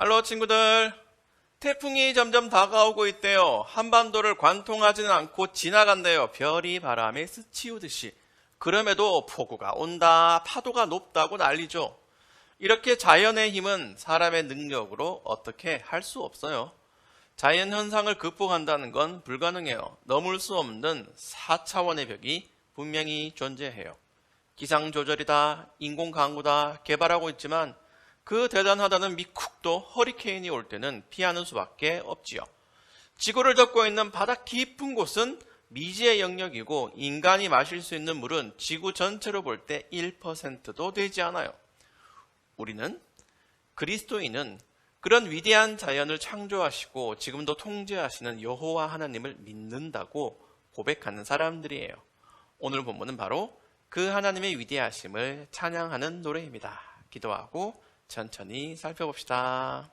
할로 친구들. 태풍이 점점 다가오고 있대요. 한반도를 관통하지는 않고 지나간대요. 별이 바람에 스치우듯이. 그럼에도 폭우가 온다, 파도가 높다고 난리죠. 이렇게 자연의 힘은 사람의 능력으로 어떻게 할 수 없어요. 자연 현상을 극복한다는 건 불가능해요. 넘을 수 없는 4차원의 벽이 분명히 존재해요. 기상 조절이다, 인공 강우다 개발하고 있지만 그 대단하다는 미쿡도 허리케인이 올 때는 피하는 수밖에 없지요. 지구를 덮고 있는 바다 깊은 곳은 미지의 영역이고 인간이 마실 수 있는 물은 지구 전체로 볼 때 1%도 되지 않아요. 우리는 그리스도인은 그런 위대한 자연을 창조하시고 지금도 통제하시는 여호와 하나님을 믿는다고 고백하는 사람들이에요. 오늘 본문은 바로 그 하나님의 위대하심을 찬양하는 노래입니다. 기도하고 천천히 살펴봅시다.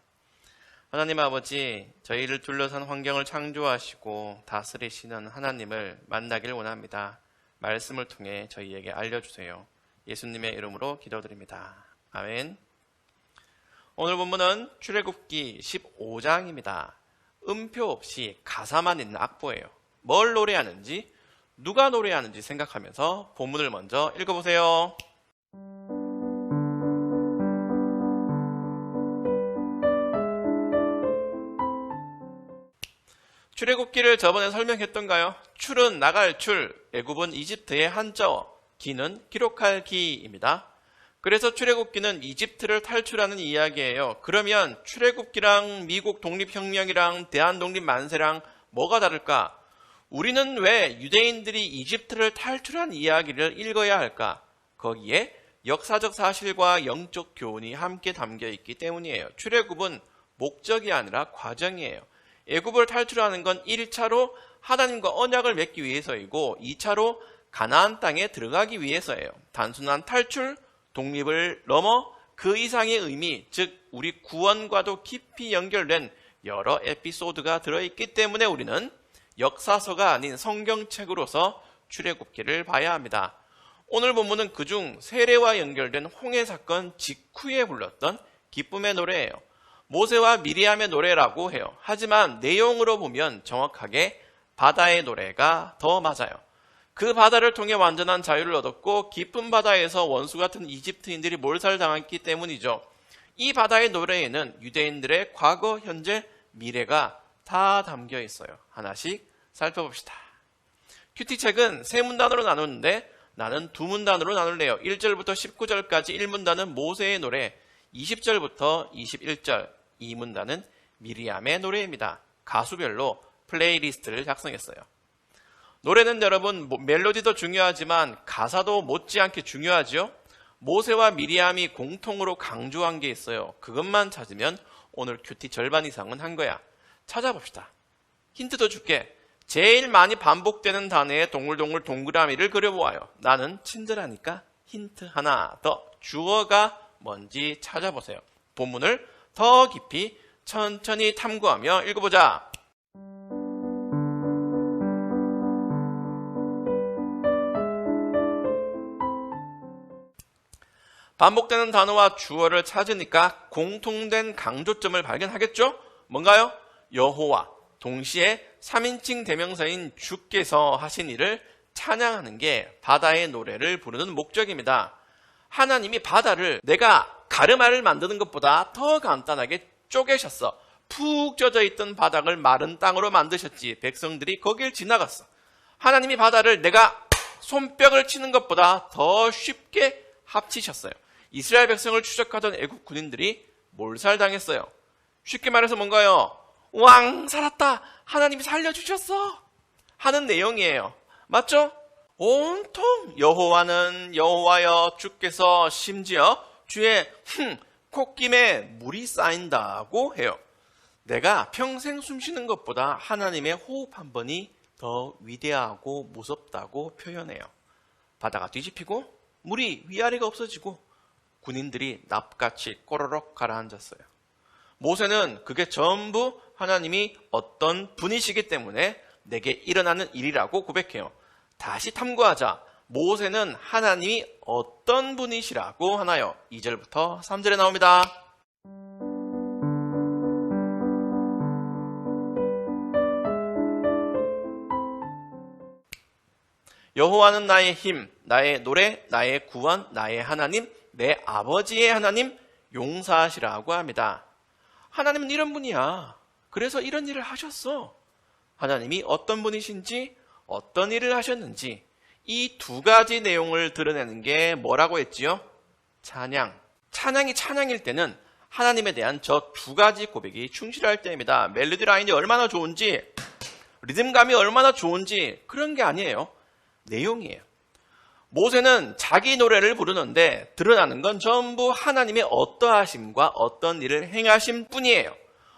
하나님 아버지, 저희를 둘러싼 환경을 창조하시고 다스리시는 하나님을 만나길 원합니다. 말씀을 통해 저희에게 알려주세요. 예수님의 이름으로 기도드립니다. 아멘. 오늘 본문은 출애굽기 15장입니다. 음표 없이 가사만 있는 악보예요. 뭘 노래하는지, 누가 노래하는지 생각하면서 본문을 먼저 읽어보세요. 출애굽기를 저번에 설명했던가요? 출은 나갈 출, 애굽은 이집트의 한자어, 기는 기록할 기입니다. 그래서 출애굽기는 이집트를 탈출하는 이야기예요. 그러면 출애굽기랑 미국 독립혁명이랑 대한독립 만세랑 뭐가 다를까? 우리는 왜 유대인들이 이집트를 탈출한 이야기를 읽어야 할까? 거기에 역사적 사실과 영적 교훈이 함께 담겨 있기 때문이에요. 출애굽은 목적이 아니라 과정이에요. 애굽을 탈출하는 건 1차로 하나님과 언약을 맺기 위해서이고 2차로 가나안 땅에 들어가기 위해서예요. 단순한 탈출, 독립을 넘어 그 이상의 의미, 즉 우리 구원과도 깊이 연결된 여러 에피소드가 들어있기 때문에 우리는 역사서가 아닌 성경책으로서 출애굽기를 봐야 합니다. 오늘 본문은 그중 세례와 연결된 홍해 사건 직후에 불렀던 기쁨의 노래예요. 모세와 미리암의 노래라고 해요. 하지만 내용으로 보면 정확하게 바다의 노래가 더 맞아요. 그 바다를 통해 완전한 자유를 얻었고 깊은 바다에서 원수 같은 이집트인들이 몰살당했기 때문이죠. 이 바다의 노래에는 유대인들의 과거, 현재, 미래가 다 담겨 있어요. 하나씩 살펴봅시다. 큐티 책은 세 문단으로 나누는데 나는 두 문단으로 나눌래요. 1절부터 19절까지 1문단은 모세의 노래, 20절부터 21절 2문단은 미리암의 노래입니다. 가수별로 플레이리스트를 작성했어요. 노래는 여러분 멜로디도 중요하지만 가사도 못지않게 중요하죠. 모세와 미리암이 공통으로 강조한 게 있어요. 그것만 찾으면 오늘 큐티 절반 이상은 한 거야. 찾아봅시다. 힌트도 줄게. 제일 많이 반복되는 단어의 동글동글 동그라미를 그려보아요. 나는 친절하니까 힌트 하나 더. 주어가 뭔지 찾아보세요. 본문을 더 깊이 천천히 탐구하며 읽어보자. 반복되는 단어와 주어를 찾으니까 공통된 강조점을 발견하겠죠? 뭔가요? 여호와. 동시에 3인칭 대명사인 주께서 하신 일을 찬양하는 게 바다의 노래를 부르는 목적입니다. 하나님이 바다를 내가 가르마를 만드는 것보다 더 간단하게 쪼개셨어. 푹 젖어 있던 바닥을 마른 땅으로 만드셨지. 백성들이 거길 지나갔어. 하나님이 바다를 내가 손뼉을 치는 것보다 더 쉽게 합치셨어요. 이스라엘 백성을 추적하던 애국 군인들이 몰살당했어요. 쉽게 말해서 뭔가요? 왕 살았다. 하나님이 살려주셨어. 하는 내용이에요. 맞죠? 온통 여호와는 여호와여 주께서 심지어 주의 흠 콧김에 물이 쌓인다고 해요. 내가 평생 숨쉬는 것보다 하나님의 호흡 한 번이 더 위대하고 무섭다고 표현해요. 바다가 뒤집히고 물이 위아래가 없어지고 군인들이 납같이 꼬르륵 가라앉았어요. 모세는 그게 전부 하나님이 어떤 분이시기 때문에 내게 일어나는 일이라고 고백해요. 다시 탐구하자. 모세는 하나님이 어떤 분이시라고 하나요? 2절부터 3절에 나옵니다. 여호와는 나의 힘, 나의 노래, 나의 구원, 나의 하나님, 내 아버지의 하나님, 용사시라고 합니다. 하나님은 이런 분이야. 그래서 이런 일을 하셨어. 하나님이 어떤 분이신지, 어떤 일을 하셨는지, 이 두 가지 내용을 드러내는 게 뭐라고 했지요? 찬양. 찬양이 찬양일 때는 하나님에 대한 저 두 가지 고백이 충실할 때입니다. 멜로디 라인이 얼마나 좋은지, 리듬감이 얼마나 좋은지 그런 게 아니에요. 내용이에요. 모세는 자기 노래를 부르는데 드러나는 건 전부 하나님의 어떠하심과 어떤 일을 행하신 뿐이에요.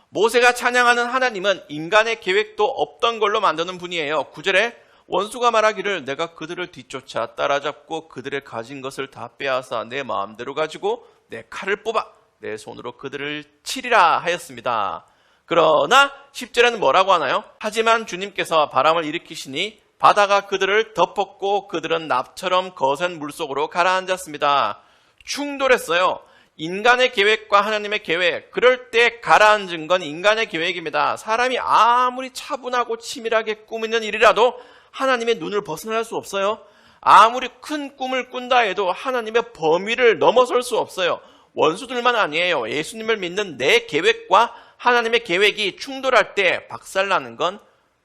모세가 찬양하는 하나님은 인간의 계획도 없던 걸로 만드는 분이에요. 9절에 원수가 말하기를 내가 그들을 뒤쫓아 따라잡고 그들의 가진 것을 다 빼앗아 내 마음대로 가지고 내 칼을 뽑아 내 손으로 그들을 치리라 하였습니다. 그러나 10절에는 뭐라고 하나요? 하지만 주님께서 바람을 일으키시니 바다가 그들을 덮었고 그들은 납처럼 거센 물속으로 가라앉았습니다. 충돌했어요. 인간의 계획과 하나님의 계획, 그럴 때 가라앉은 건 인간의 계획입니다. 사람이 아무리 차분하고 치밀하게 꾸미는 일이라도 하나님의 눈을 벗어날 수 없어요. 아무리 큰 꿈을 꾼다 해도 하나님의 범위를 넘어설 수 없어요. 원수들만 아니에요. 예수님을 믿는 내 계획과 하나님의 계획이 충돌할 때 박살나는 건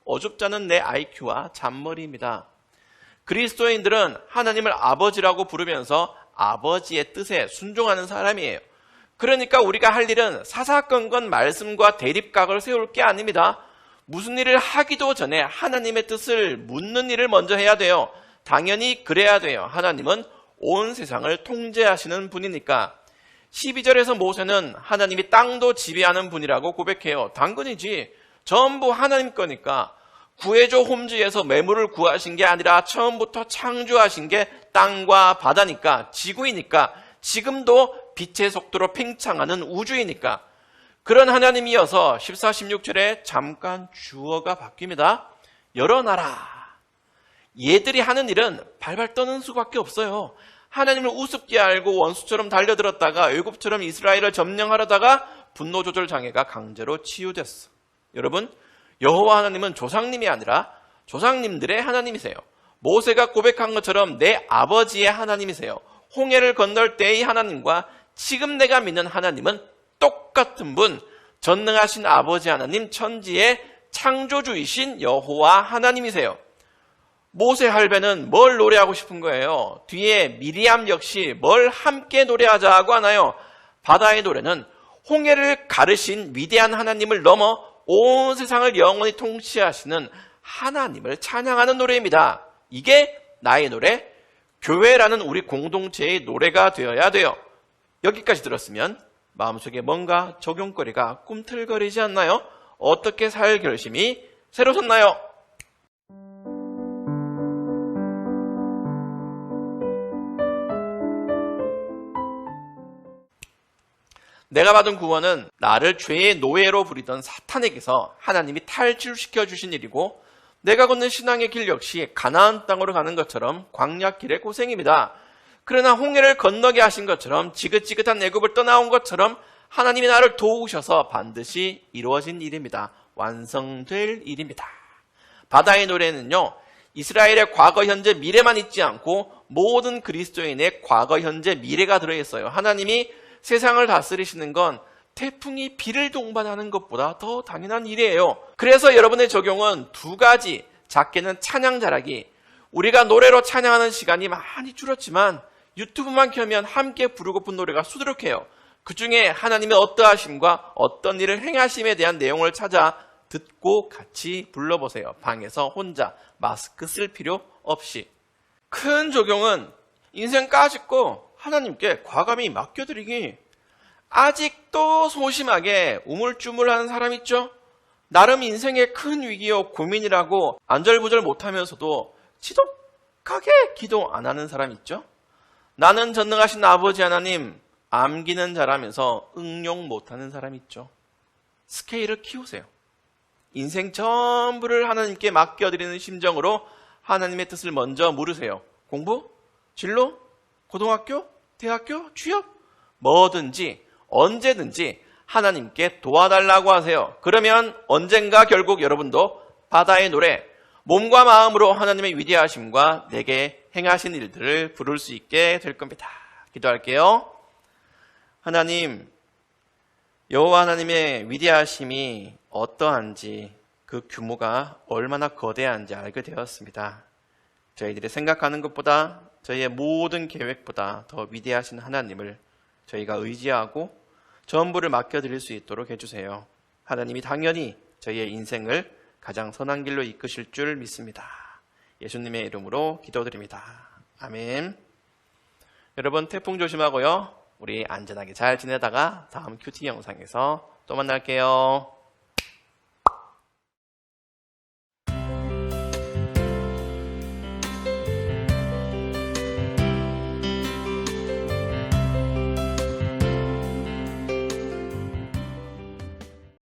어줍잖은 내 IQ와 잔머리입니다. 그리스도인들은 하나님을 아버지라고 부르면서 아버지의 뜻에 순종하는 사람이에요. 그러니까 우리가 할 일은 사사건건 말씀과 대립각을 세울 게 아닙니다. 무슨 일을 하기도 전에 하나님의 뜻을 묻는 일을 먼저 해야 돼요. 당연히 그래야 돼요. 하나님은 온 세상을 통제하시는 분이니까. 12절에서 모세는 하나님이 땅도 지배하는 분이라고 고백해요. 당근이지. 전부 하나님 거니까. 구해줘 홈즈에서 매물을 구하신 게 아니라 처음부터 창조하신 게 땅과 바다니까, 지구이니까, 지금도 빛의 속도로 팽창하는 우주이니까. 그런 하나님이어서 14, 16절에 잠깐 주어가 바뀝니다. 여러 나라. 얘들이 하는 일은 발발 떠는 수밖에 없어요. 하나님을 우습게 알고 원수처럼 달려들었다가 애굽처럼 이스라엘을 점령하려다가 분노 조절 장애가 강제로 치유됐어. 여러분, 여호와 하나님은 조상님이 아니라 조상님들의 하나님이세요. 모세가 고백한 것처럼 내 아버지의 하나님이세요. 홍해를 건널 때의 하나님과 지금 내가 믿는 하나님은 똑같은 분, 전능하신 아버지 하나님 천지의 창조주이신 여호와 하나님이세요. 모세 할배는 뭘 노래하고 싶은 거예요? 뒤에 미리암 역시 뭘 함께 노래하자고 하나요? 바다의 노래는 홍해를 가르신 위대한 하나님을 넘어 온 세상을 영원히 통치하시는 하나님을 찬양하는 노래입니다. 이게 나의 노래, 교회라는 우리 공동체의 노래가 되어야 돼요. 여기까지 들었으면 마음속에 뭔가 적용거리가 꿈틀거리지 않나요? 어떻게 살 결심이 새로 섰나요? 내가 받은 구원은 나를 죄의 노예로 부리던 사탄에게서 하나님이 탈출시켜 주신 일이고 내가 걷는 신앙의 길 역시 가나안 땅으로 가는 것처럼 광야 길의 고생입니다. 그러나 홍해를 건너게 하신 것처럼 지긋지긋한 애굽을 떠나온 것처럼 하나님이 나를 도우셔서 반드시 이루어진 일입니다. 완성될 일입니다. 바다의 노래는요. 이스라엘의 과거, 현재, 미래만 있지 않고 모든 그리스도인의 과거, 현재, 미래가 들어있어요. 하나님이 세상을 다스리시는 건 태풍이 비를 동반하는 것보다 더 당연한 일이에요. 그래서 여러분의 적용은 두 가지. 작게는 찬양 잘하기. 우리가 노래로 찬양하는 시간이 많이 줄었지만 유튜브만 켜면 함께 부르고픈 노래가 수두룩해요. 그 중에 하나님의 어떠하심과 어떤 일을 행하심에 대한 내용을 찾아 듣고 같이 불러보세요. 방에서 혼자 마스크 쓸 필요 없이. 큰 적용은 인생 까짓고 하나님께 과감히 맡겨드리기. 아직도 소심하게 우물쭈물하는 사람 있죠? 나름 인생의 큰 위기요 고민이라고 안절부절 못하면서도 지독하게 기도 안 하는 사람 있죠? 나는 전능하신 아버지 하나님 암기는 잘하면서 응용 못하는 사람 있죠? 스케일을 키우세요. 인생 전부를 하나님께 맡겨드리는 심정으로 하나님의 뜻을 먼저 물으세요. 공부? 진로? 고등학교? 대학교? 취업? 뭐든지 언제든지 하나님께 도와달라고 하세요. 그러면 언젠가 결국 여러분도 바다의 노래, 몸과 마음으로 하나님의 위대하심과 내게 행하신 일들을 부를 수 있게 될 겁니다. 기도할게요. 하나님, 여호와 하나님의 위대하심이 어떠한지 그 규모가 얼마나 거대한지 알게 되었습니다. 저희들이 생각하는 것보다 저희의 모든 계획보다 더 위대하신 하나님을 저희가 의지하고 전부를 맡겨드릴 수 있도록 해주세요. 하나님이 당연히 저희의 인생을 가장 선한 길로 이끄실 줄 믿습니다. 예수님의 이름으로 기도드립니다. 아멘. 여러분 태풍 조심하고요. 우리 안전하게 잘 지내다가 다음 큐티 영상에서 또 만날게요.